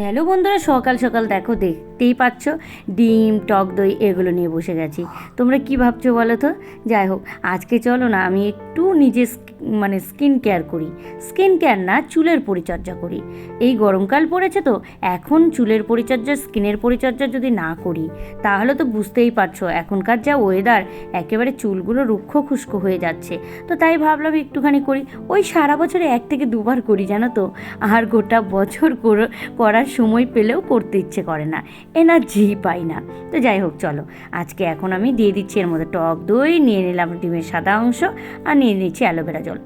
Hello বন্ধুরা, সকাল সকাল দেখো, দেখতেই পাচ্ছ, ডিম, টক দই এগুলো নিয়ে বসে গেছি। তোমরা কি ভাবছ বলো তো? যাই হোক, আজকে চলো না, আমি একটু নিজে মানে স্কিন কেয়ার করি। স্কিন কেয়ার না, চুলের পরিচর্যা করি। এই গরমকাল পড়েছে তো, এখন চুলের পরিচর্যা, স্কিনের পরিচর্যা যদি না করি, তাহলে তো বুঝতেই পারছ, এখনকার যা ওয়েদার একেবারে চুলগুলো রুক্ষ খুস্কো হয়ে যাচ্ছে। তো তাই ভাবলাম একটুখানি করি, ওই সারা বছরে এক থেকে দুবার করি, জানো তো? আর গোটা বছর করার সময় পেলেও করতে ইচ্ছে করে না। এনার্জি পাই না। তো যাই হোক, চলো। আজকে এখন আমি দিয়ে দিচ্ছি এর মধ্যে টক দই, নিয়ে নিলাম ডিমের সাদা অংশ, আর নিয়ে নিচ্ছি অ্যালোভেরা জল।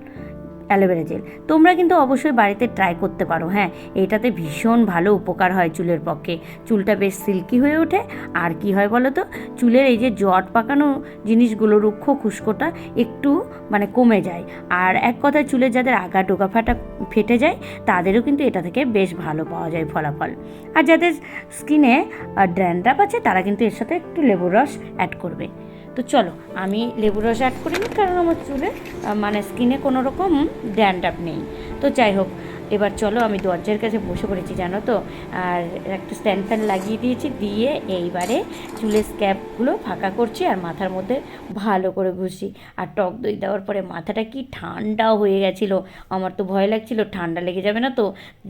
Aloe vera gel. তোমরা কিন্তু অবশ্যই বাড়িতে ট্রাই করতে পারো হ্যাঁ? এটাতে ভীষণ ভালো উপকার হয় চুলের পক্ষে। চুলটা বেশ সিল্কি হয়ে ওঠে। আর কি হয় বলো তো চুলের এই যে জট পাকানো জিনিসগুলো, রুক্ষ খুস্কোটা একটু মানে কমে যায়। আর এক কথায় চুলের যাদের আগা ডোকা ফাটা ফেটে যায়, তাদেরও কিন্তু এটা থেকে বেশ ভালো পাওয়া যায় ফলাফল। আর যাদের স্কিনে ড্র্যান্ড্রাপ আছে, তারা কিন্তু এর সাথে একটু লেবুর রস অ্যাড করবে। তো চলো, আমি লেবু রস অ্যাড করিনি কারণ আমার চুলে মানে স্কিনে কোনো রকম ড্যান্ডাপ নেই। তো যাই হোক এবার চলো আমি দরজার কাছে বসে পড়েছি, জানো তো? আর একটা স্ট্যান্ড ফ্যান লাগিয়ে দিয়েছি, দিয়ে এইবারে চুলের স্ক্যাপগুলো ফাঁকা করছি আর মাথার মধ্যে ভালো করে ঘুষি আর টক দই দেওয়ার পরে মাথাটা কি ঠান্ডা হয়ে গেছিল, আমার তো ভয় লাগছিল, ঠান্ডা লেগে যাবে না তো?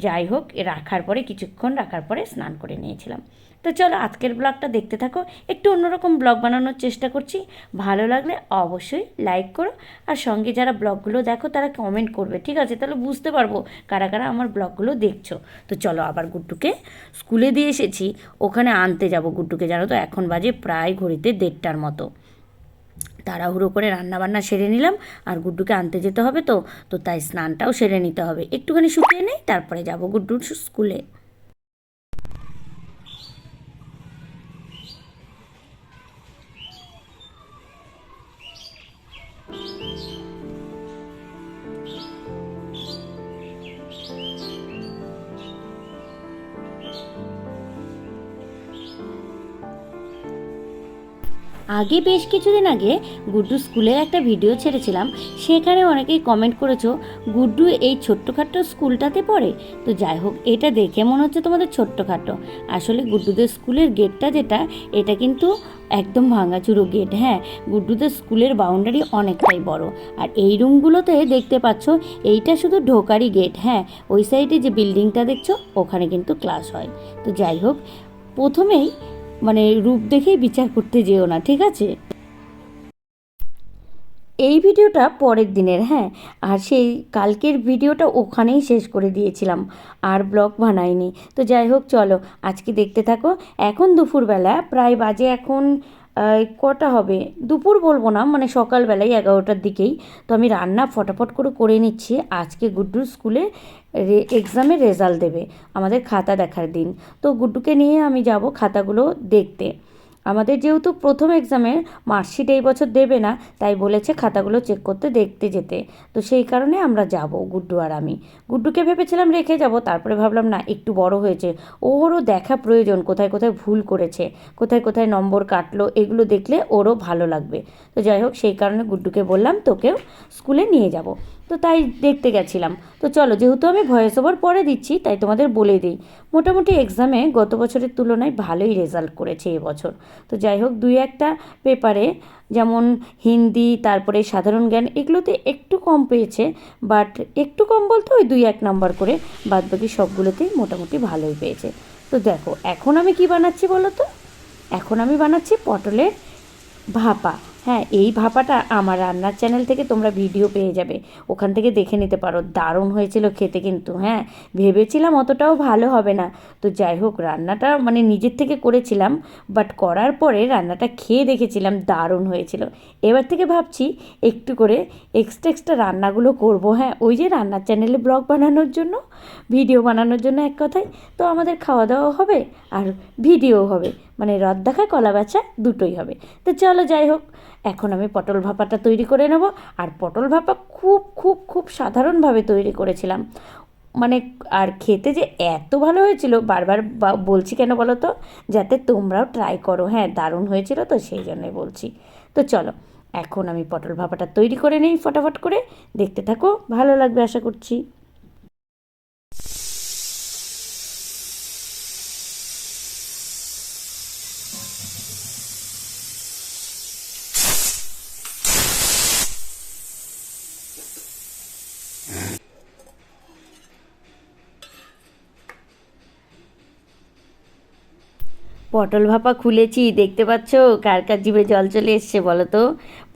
যাই হোক, রাখার পরে, কিছুক্ষণ রাখার পরে স্নান করে নিয়েছিলাম। তো চলো আজকের ব্লগটা দেখতে থাকো, একটু অন্যরকম ব্লগ বানানোর চেষ্টা করছি। ভালো লাগলে অবশ্যই লাইক করো, আর সঙ্গে যারা ব্লগগুলো দেখো, তারা কমেন্ট করবে, ঠিক আছে? তাহলে বুঝতে পারব কারা কারা কারা আমার ব্লগগুলো দেখছ। তো চলো আবার গুড্ডুকে স্কুলে দিয়ে এসেছি, ওখানে আনতে যাব গুড্ডুকে, জানো তো এখন বাজে প্রায় ঘড়িতে দেড়টার মতো। তাড়াহুড়ো করে রান্নাবান্না সেরে নিলাম, আর গুড্ডুকে আনতে যেতে হবে তো তো তাই স্নানটাও সেরে নিতে হবে। একটুখানি শুকিয়ে নেই, তারপরে যাব গুড্ডুর স্কুলে। Thank you. আগে বেশ কিছুদিন আগে গুড্ডু স্কুলের একটা ভিডিও ছেড়েছিলাম, সেখানে অনেকেই কমেন্ট করেছ, গুড্ডু, এই ছোট্টখাট্টো স্কুলটাতে পড়ে? তো যাই হোক, এটা দেখে মনে হচ্ছে তোমাদের ছোট্টখাটো আসলে গুড্ডুদের স্কুলের গেটটা যেটা, এটা কিন্তু একদম ভাঙাচুরো গেট হ্যাঁ? গুড্ডুদের স্কুলের বাউন্ডারি অনেকটাই বড়। আর এই রুমগুলোতে দেখতে পাচ্ছ, এইটা শুধু ঢোকারই গেট হ্যাঁ? ওই সাইডে যে বিল্ডিংটা দেখছ, ওখানে কিন্তু ক্লাস হয়। তো যাই হোক, প্রথমেই মানে রূপ দেখেই বিচার করতে যেও না, ঠিক আছে? এই ভিডিওটা পরের দিনের হ্যাঁ? আর সেই কালকের ভিডিওটা ওখানেই শেষ করে দিয়েছিলাম, আর ব্লগ বানাইনি। তো যাই হোক, চলো, আজকে দেখতে থাকো। এখন দুপুরবেলা, প্রায় বাজে এখন কটা হবে? দুপুর বলব না মানে সকালবেলায় এগারোটার দিকেই। তো আমি রান্না ফটাফট করে করে নিচ্ছি। আজকে গুড্ডুর স্কুলে এক্সামের রেজাল্ট দেবে, আমাদের খাতা দেখার দিন। তো গুড্ডুকে নিয়ে আমি যাব খাতাগুলো দেখতে। আমাদের যেহেতু প্রথম এক্সামের মার্কশিট এই বছর দেবে না, তাই বলেছে খাতাগুলো চেক করতে দেখতে যেতে। তো সেই কারণে আমরা যাব গুড্ডু আর আমি। গুড্ডুকে ভেবেছিলাম রেখে যাব, তারপরে ভাবলাম, না, একটু বড় হয়েছে। ওরও দেখা প্রয়োজন, কোথায় কোথায় ভুল করেছে, কোথায় কোথায় নম্বর কাটলো, এগুলো দেখলে ওরও ভালো লাগবে। তো যাই হোক, সেই কারণে গুড্ডুকে বললাম, তোকেও স্কুলে নিয়ে যাব। তো তাই দেখতে গেছিলাম। তো চলো, যেহেতু আমি ভয়েস ওভার পরে দিচ্ছি, তাই তোমাদের বলে দিই। মোটামুটি এক্সামে গত বছরের তুলনায় ভালোই রেজাল্ট করেছে এবছর তো যাই হোক, দুই একটা পেপারে যেমন হিন্দি, তারপরে সাধারণ জ্ঞান, এগুলোতে একটু কম পেয়েছে বাট একটু কম বলতে ওই দুই এক নাম্বার করে বাদ বাকি সবগুলোতেই মোটামুটি ভালোই পেয়েছে। তো দেখো, এখন আমি কি বানাচ্ছি বলো তো? এখন আমি বানাচ্ছি পটলের ভাপা। হ্যাঁ এই ভাপাটা আমার রান্নার চ্যানেল থেকে তোমরা ভিডিও পেয়ে যাবে। ওখান থেকে দেখে নিতে পারো। দারুণ হয়েছিল খেতে কিন্তু হ্যাঁ। ভেবেছিলাম অতটাও ভালো হবে না। তো যাই হোক, রান্নাটা মানে নিজের থেকে করেছিলাম বাট করার পরে রান্নাটা খেয়ে দেখেছিলাম, দারুণ হয়েছিল। এবার থেকে ভাবছি একটু করে এক্সট্রা এক্সট্রা রান্নাগুলো করব হ্যাঁ। ওই যে রান্নার চ্যানেলে ব্লগ বানানোর জন্য, ভিডিও বানানোর জন্য এক কথায়, তো আমাদের খাওয়া দাওয়া হবে আর ভিডিও হবে। মানে রদ দেখা, কলা বেচা দুটোই হবে। তো চলো যাই হোক, এখন আমি পটল ভাপাটা তৈরি করে নেব। আর পটল ভাপা খুব খুব খুব সাধারণভাবে তৈরি করেছিলাম। মানে আর খেতে যে এত ভালো হয়েছিল, বারবার বলছি কেন বলো তো? যাতে তোমরাও ট্রাই করো। হ্যাঁ দারুণ হয়েছিল তো, সেই জন্যই বলছি। তো চলো, এখন আমি পটল ভাপাটা তৈরি করে নিই ফটাফট করে। দেখতে থাকো, ভালো লাগবে আশা করছি। পটল ভাপা খুলেছি, দেখতে পাচ্ছ? কার কার জিভে জল চলে এসছে বলো তো?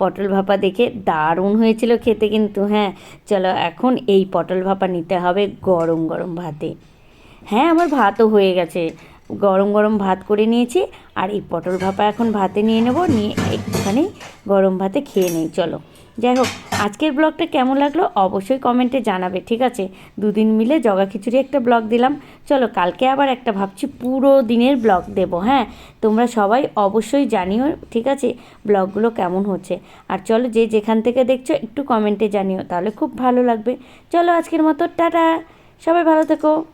পটল ভাপা দেখে দারুণ হয়েছিল খেতে কিন্তু হ্যাঁ। চলো এখন এই পটল ভাপা নিতে হবে গরম গরম ভাতে। হ্যাঁ আমার ভাতও হয়ে গেছে। গরম গরম ভাত করে নিয়েছি আর এই পটল ভাপা এখন ভাতে নিয়ে নেব, নিয়ে একটুখানি গরম ভাতে খেয়ে নেই, চলো। যাই হোক, আজকের ব্লগটা কেমন লাগল অবশ্যই কমেন্টে জানাবে, ঠিক আছে? দুদিন মিলে জগা খিচুড়ি একটা ব্লগ দিলাম। চলো, কালকে আবার একটা ভাবছি পুরো দিনের ব্লগ দেব হ্যাঁ? তোমরা সবাই অবশ্যই জানিও, ঠিক আছে, ব্লগগুলো কেমন হচ্ছে। আর চলো, যে যেখান থেকে দেখছ একটু কমেন্টে জানিও, তাহলে খুব ভালো লাগবে। চলো, আজকের মতো, টাটা! সবাই ভালো থেকো।